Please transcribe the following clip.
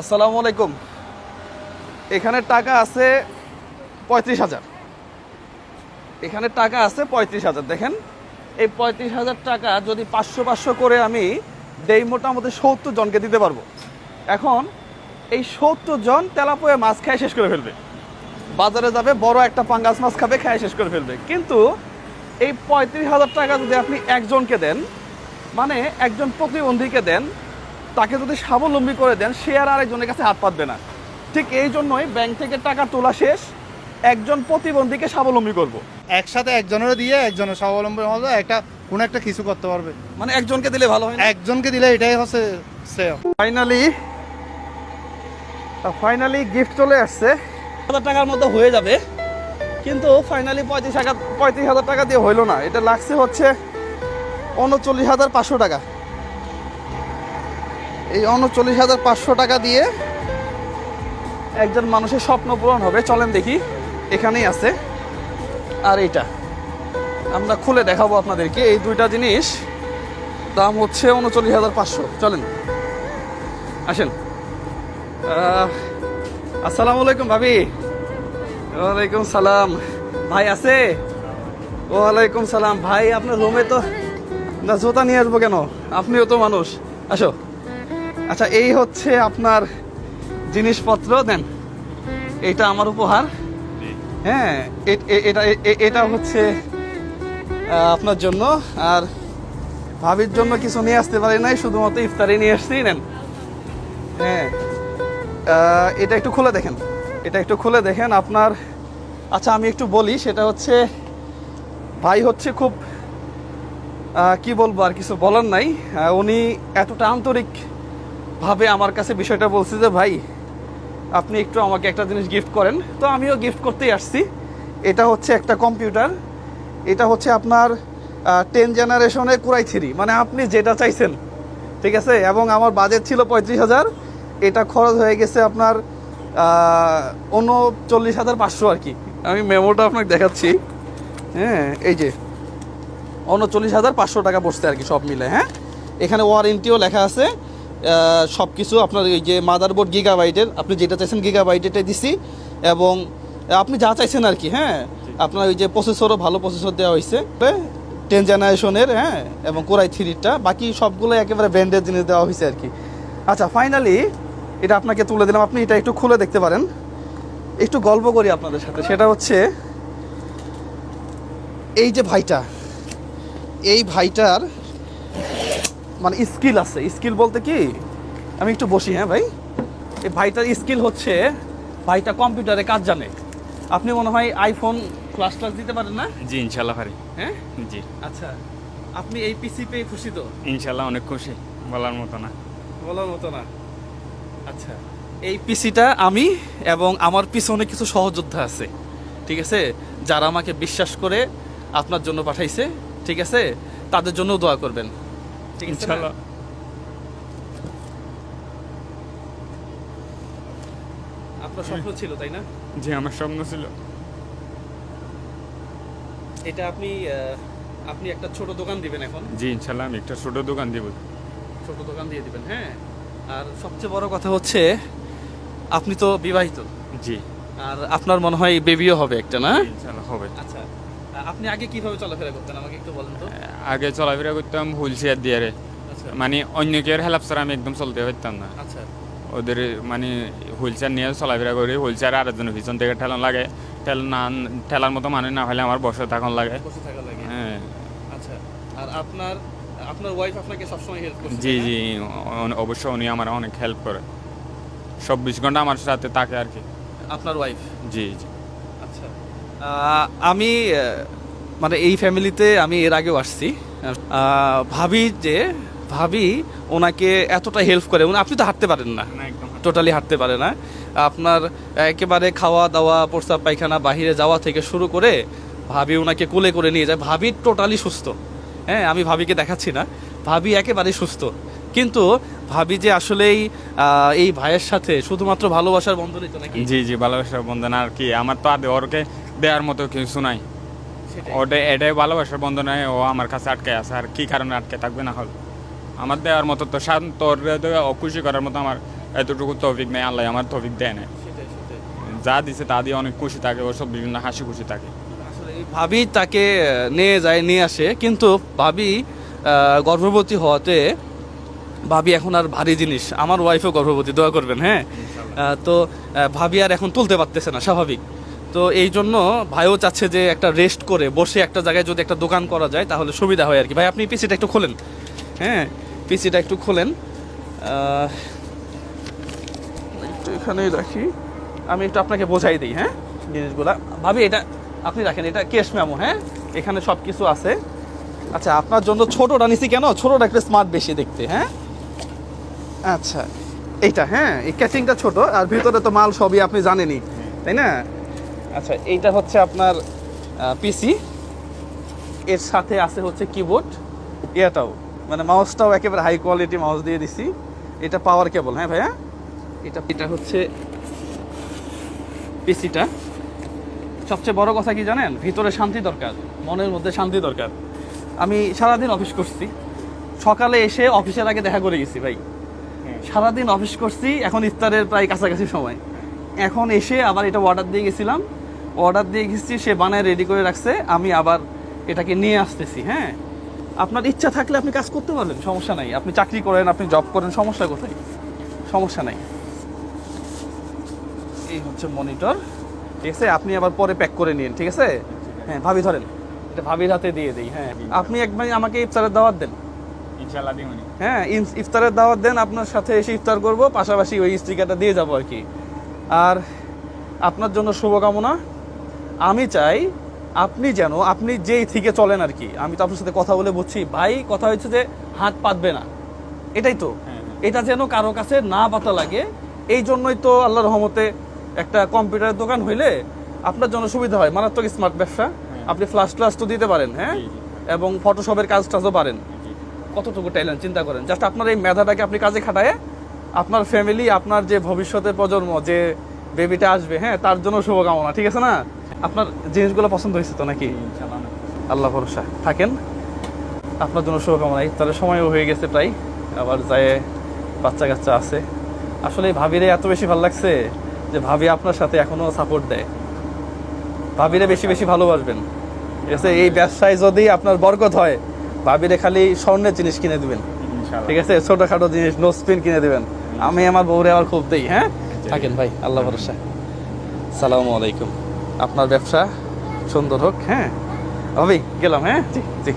আসসালামু আলাইকুম। এখানে টাকা আছে পঁয়ত্রিশ হাজার। এখানে টাকা আছে পঁয়ত্রিশ হাজার। দেখেন, এই পঁয়ত্রিশ হাজার টাকা যদি পাঁচশো পাঁচশো করে আমি দেই মোটামুটি সত্তর জনকে দিতে পারব। এখন এই সত্তর জন তেলাপোয়ে মাছ খেয়ে শেষ করে ফেলবে। বাজারে যাবে, বড় একটা পাঙ্গাস মাছ খাবে, খেয়ে শেষ করে ফেলবে। কিন্তু এই পঁয়ত্রিশ হাজার টাকা যদি আপনি একজনকে দেন মানে একজন প্রতিবন্ধীকে দেন তাকে যদি স্বাবলম্বী করে দেন সে আর আরেকজনের কাছে হাত পাতবে না। ঠিক এই জন্যই ব্যাংক থেকে টাকা তোলা শেষ। একজন প্রতিবন্ধীকে স্বাবলম্বী করব। একসাথে একজনের দিয়ে একজনের স্বাবলম্বী হবে একটা কোনো একটা কিছু করতে পারবে। মানে একজনকে দিলে ভালো হয় একজনকে দিলে এটাই হচ্ছে শ্রেয়। ফাইনালি ফাইনালি গিফট চলে আসছে। হাজার টাকার মধ্যে হয়ে যাবে কিন্তু ফাইনালি পঁয়ত্রিশ হাজার পঁয়ত্রিশ হাজার টাকা দিয়ে হইল না। এটা লাগছে হচ্ছে উনচল্লিশ হাজার পাঁচশো টাকা। এই উনচল্লিশ হাজার পাঁচশো টাকা দিয়ে একজন মানুষের স্বপ্ন পূরণ হবে। চলেন দেখি, এখানেই আছে। আর এইটা, আমরা খুলে দেখাবো আপনাদেরকে। এই দুইটা জিনিস, দাম হচ্ছে উনচল্লিশ হাজার পাঁচশো। চলেন, আসেন। আসসালামু আলাইকুম ভাবি। ওয়ালাইকুম সালাম। ভাই আছে? ওয়ালাইকুম সালাম। ভাই, আপনার রুমে তো না, জুতা নিয়ে আসব কেন? আপনিও তো মানুষ। আসো। আচ্ছা এই হচ্ছে আপনার জিনিসপত্র, দেন। এটা আমার উপহার। হ্যাঁ এটা এটা হচ্ছে আপনার জন্য। আর ভাবির জন্য কিছু নিয়ে আসতে পারি নাই, শুধুমাত্র ইফতারি নিয়ে আসছি, নেন। হ্যাঁ এটা একটু খুলে দেখেন। এটা একটু খুলে দেখেন, আপনার আচ্ছা আমি একটু বলি, সেটা হচ্ছে, ভাই হচ্ছে খুব কি বলব, আর কিছু বলার নাই। উনি এতটা আন্তরিক ভাবে আমার কাছে বিষয়টা বলছে যে, ভাই, আপনি একটু আমাকে একটা জিনিস গিফট করেন। তো আমিও গিফট করতেই আসছি। এটা হচ্ছে একটা কম্পিউটার এটা হচ্ছে আপনার টেন জেনারেশনে কুরাই থ্রি মানে আপনি যেটা চাইছেন, ঠিক আছে? এবং আমার বাজেট ছিল পঁয়ত্রিশ হাজার। এটা খরচ হয়ে গেছে আপনার উনচল্লিশ হাজার পাঁচশো আর কি। আমি মেমোটা আপনাকে দেখাচ্ছি। হ্যাঁ এই যে। উনচল্লিশ হাজার পাঁচশো টাকা পড়ছে আর কি সব মিলে হ্যাঁ? এখানে ওয়ারেন্টিও লেখা আছে। সব কিছু আপনার এই যে মাদারবোর্ড গিগাবাইটের আপনি যেটা চাইছেন গিগাবাইটেটাই দিছি এবং আপনি যা চাইছেন আর কি হ্যাঁ? আপনার ওই যে প্রসেসরও ভালো প্রসেসর দেওয়া হয়েছে টেন জেনারেশনের হ্যাঁ? এবং কোরাই থ্রিটা বাকি সবগুলো একেবারে ব্র্যান্ডের জিনিস দেওয়া হয়েছে আর কি। আচ্ছা ফাইনালি এটা আপনাকে তুলে দিলাম। আপনি এটা একটু খুলে দেখতে পারেন। একটু গল্প করি আপনাদের সাথে। সেটা হচ্ছে এই যে ভাইটা এই ভাইটার মানে স্কিল আছে। স্কিল বলতে কি? আমি একটু বসি হ্যাঁ ভাই। এই ভাইটার স্কিল হচ্ছে ভাইটা কম্পিউটারে কাজ জানে। আপনি মনে হয় আইফোন ক্লাস ক্লাস দিতে পারেন না? জি ইনশাল্লাহ পারি। হ্যাঁ? জি। আচ্ছা আপনি এই পিসি পেয়ে খুশি তো? ইনশাল্লাহ অনেক খুশি বলার মতো না। বলার মতো না। আচ্ছা এই পিসিটা আমি এবং আমার পিছনে কিছু সহযোদ্ধা আছে ঠিক আছে? যারা আমাকে বিশ্বাস করে আপনার জন্য পাঠাইছে ঠিক আছে? তাদের জন্য দোয়া করবেন? ইনশাল্লাহ। আপনার স্বপ্ন ছিল তাই না? জি আমার স্বপ্ন ছিল। এটা আপনি আপনি একটা ছোট দোকান দিবেন এখন। জি ইনশাল্লাহ আমি একটা ছোট দোকান দিব। ছোট দোকান দিয়ে দিবেন হ্যাঁ। আর সবচেয়ে বড় কথা হচ্ছে আপনি তো বিবাহিত। জি। আর আপনার মনে হয় বেবিও হবে একটা না? ইনশাল্লাহ হবে। আচ্ছা। আপনি আগে কীভাবে চলাফেরা করতেন? আমাকে একটু বলেন তো। আগে চলাফেরা করতাম হুইল চেয়ার দিয়ে। আচ্ছা। মানে অন্য কেউ হেল্প ছাড়া আমি একদম চলতে পারতাম না। আচ্ছা। ওদের মানে হুইল চেয়ার নিয়ে চলাফেরা করি হুইল চেয়ার আরেকজনের পিছন থেকে ঠেলান লাগে। ঠেল না ঠেলার মতো মানুষ না হলে আমার বসে থাকুন লাগে। বসে থাকা লাগে। হ্যাঁ। আচ্ছা। আর আপনার আপনার ওয়াইফ আপনাকে সবসময় হেল্প করছে জি জি অ- অবশ্যই উনি আমার অনেক হেল্প করে। চব্বিশ ঘণ্টা আমার সাথে থাকে আর কি। আপনার ওয়াইফ জি জি। আমি মানে এই ফ্যামিলিতে আমি এর আগেও আসছি। ভাবি যে ভাবি ওনাকে এতটা হেল্প করে উনি আপনি তো হাঁটতে পারেন না। টোটালি হাঁটতে পারে না। আপনার একেবারে খাওয়া দাওয়া প্রস্তাব পায়খানা বাহিরে যাওয়া থেকে শুরু করে ভাবি ওনাকে কোলে করে নিয়ে যায়। ভাবি টোটালি সুস্থ। হ্যাঁ আমি ভাবিকে দেখাচ্ছি না। ভাবি একেবারেই সুস্থ। কিন্তু ভাবি যে আসলেই এই ভাইয়ের সাথে শুধুমাত্র ভালোবাসার বন্ধনই তো নাকি? জি জি ভালোবাসার বন্ধন। আর কি আমার তো আর ওরকে দেওয়ার মতো কিছু নাই। ওটা এটাই ভালোবাসার বন্ধন হয় ও আমার কাছে আটকে আছে আর কি কারণে আটকে থাকবে না হল? আমার দেওয়ার মতো তো শান্ত ওর খুশি করার মতো আমার এতটুকু তৌফিক নেই আল্লাহ আমার তৌফিক দেয় না যা দিছে তা দিয়ে অনেক খুশি থাকে ও সব বিভিন্ন হাসি খুশি থাকে। আসলে ভাবি তাকে নিয়ে যায় নিয়ে আসে কিন্তু ভাবি গর্ভবতী হওয়াতে ভাবি এখন আর ভারী জিনিস আমার ওয়াইফও গর্ভবতী দোয়া করবেন হ্যাঁ? তো ভাবি আর এখন তুলতে পারতেছে না স্বাভাবিক। তো এই জন্য ভাইও চাচ্ছে যে একটা রেস্ট করে, বসে একটা জায়গায় যদি একটা দোকান করা যায় তাহলে সুবিধা হয় আর কি ভাই, আপনি পিসিটা একটু খোলেন। হ্যাঁ পিসিটা একটু খোলেন। একটু এখানেই রাখি। আমি একটু আপনাকে বোঝাই দিই হ্যাঁ জিনিসগুলা। ভাবি, এটা আপনি রাখেন, এটা কেশ ম্যামো হ্যাঁ? এখানে সব কিছু আছে। আচ্ছা আপনার জন্য ছোটটা নিছি কেন? ছোটটা একটা স্মার্ট বেশি দেখতে হ্যাঁ? আচ্ছা এইটা হ্যাঁ এই ক্যাচিংটা ছোট, আর ভিতরে তো মাল সবই আপনি জানেনই, তাই না? আচ্ছা এইটা হচ্ছে আপনার পিসি এর সাথে আছে হচ্ছে কিবোর্ড এটাও মানে মাউসটাও একেবারে হাই কোয়ালিটি মাউস দিয়ে দিছি। এটা পাওয়ার কেবল হ্যাঁ ভাইয়া? এটা এটা হচ্ছে পিসিটা সবচেয়ে বড় কথা কি জানেন? ভিতরে শান্তি দরকার মনের মধ্যে শান্তি দরকার। আমি সারাদিন অফিস করছি। সকালে এসে অফিসের আগে দেখা করে গেছি ভাই। সারাদিন অফিস করছি এখন ইফতারের প্রায় কাছাকাছি সময়। এখন এসে আবার এটা অর্ডার দিয়ে গেছিলাম। অর্ডার দিয়ে গেছি সে বানায় রেডি করে রাখছে আমি আবার এটাকে নিয়ে আসতেছি হ্যাঁ? আপনার ইচ্ছা থাকলে আপনি কাজ করতে পারবেন সমস্যা নাই। আপনি চাকরি করেন আপনি জব করেন সমস্যা কোথায়? সমস্যা নাই। এই হচ্ছে মনিটর ঠিক আছে? আপনি আবার পরে প্যাক করে নিন ঠিক আছে? হ্যাঁ ভাবি ধরেন। এটা ভাবির হাতে দিয়ে দিই হ্যাঁ। আপনি একবার আমাকে ইফতারের দাওয়াত দেন। হ্যাঁ ইফতারের দাওয়াত দেন আপনার সাথে এসে ইফতার করব পাশাপাশি ওই স্টিকারটা দিয়ে যাব আর কি। আর আপনার জন্য শুভকামনা। আমি চাই আপনি যেন আপনি যেই থেকে চলেন আর কি আমি তো আপনার সাথে কথা বলে বুঝছি। ভাই কথা হচ্ছে যে হাত পাতবে না। এটাই তো। হ্যাঁ, এটা যেন কারও কাছে না পাতা লাগে এই জন্যই তো আল্লাহ রহমতে একটা কম্পিউটারের দোকান হইলে আপনার জন্য সুবিধা হয়। মারাত্মক স্মার্ট ব্যবসা। আপনি ফ্লাশ ট্লাশ তো দিতে পারেন হ্যাঁ। এবং ফটোশপের কাজ টাজও পারেন। কতটুকু ট্যালেন্ট চিন্তা করেন। জাস্ট আপনার এই মেধাটাকে আপনি কাজে খাটায় আপনার ফ্যামিলি আপনার যে ভবিষ্যতের প্রজন্ম যে বেবিটা আসবে হ্যাঁ তার জন্য শুভকামনা ঠিক আছে না? আপনার জিনিসগুলো পছন্দ হয়েছে তো নাকি? আল্লাহ ভরসা। থাকেন। আপনার জন্য শুভকামনা। ইফতারের সময়ও হয়ে গেছে প্রায়। আবার যায় বাচ্চা কাচ্চা আছে। আসলে ভাবিরে এত বেশি ভালো লাগছে যে ভাবি আপনার সাথে এখনও সাপোর্ট দেয়। ভাবিরে বেশি বেশি ভালোবাসবেন। ঠিক আছে? এই ব্যবসায় যদি আপনার বরকত হয় ভাবিরে খালি স্বর্ণের জিনিস কিনে দিবেন। ঠিক আছে? ছোটখাটো জিনিস নো স্পিন কিনে দিবেন। আমি আমার বউরে আবার খুব দেই হ্যাঁ? থাকেন ভাই। আল্লাহ ভরসা। সালামু আলাইকুম। আপনার ব্যবসা সুন্দর হোক হ্যাঁ? হবে গেলাম হ্যাঁ? জি জি।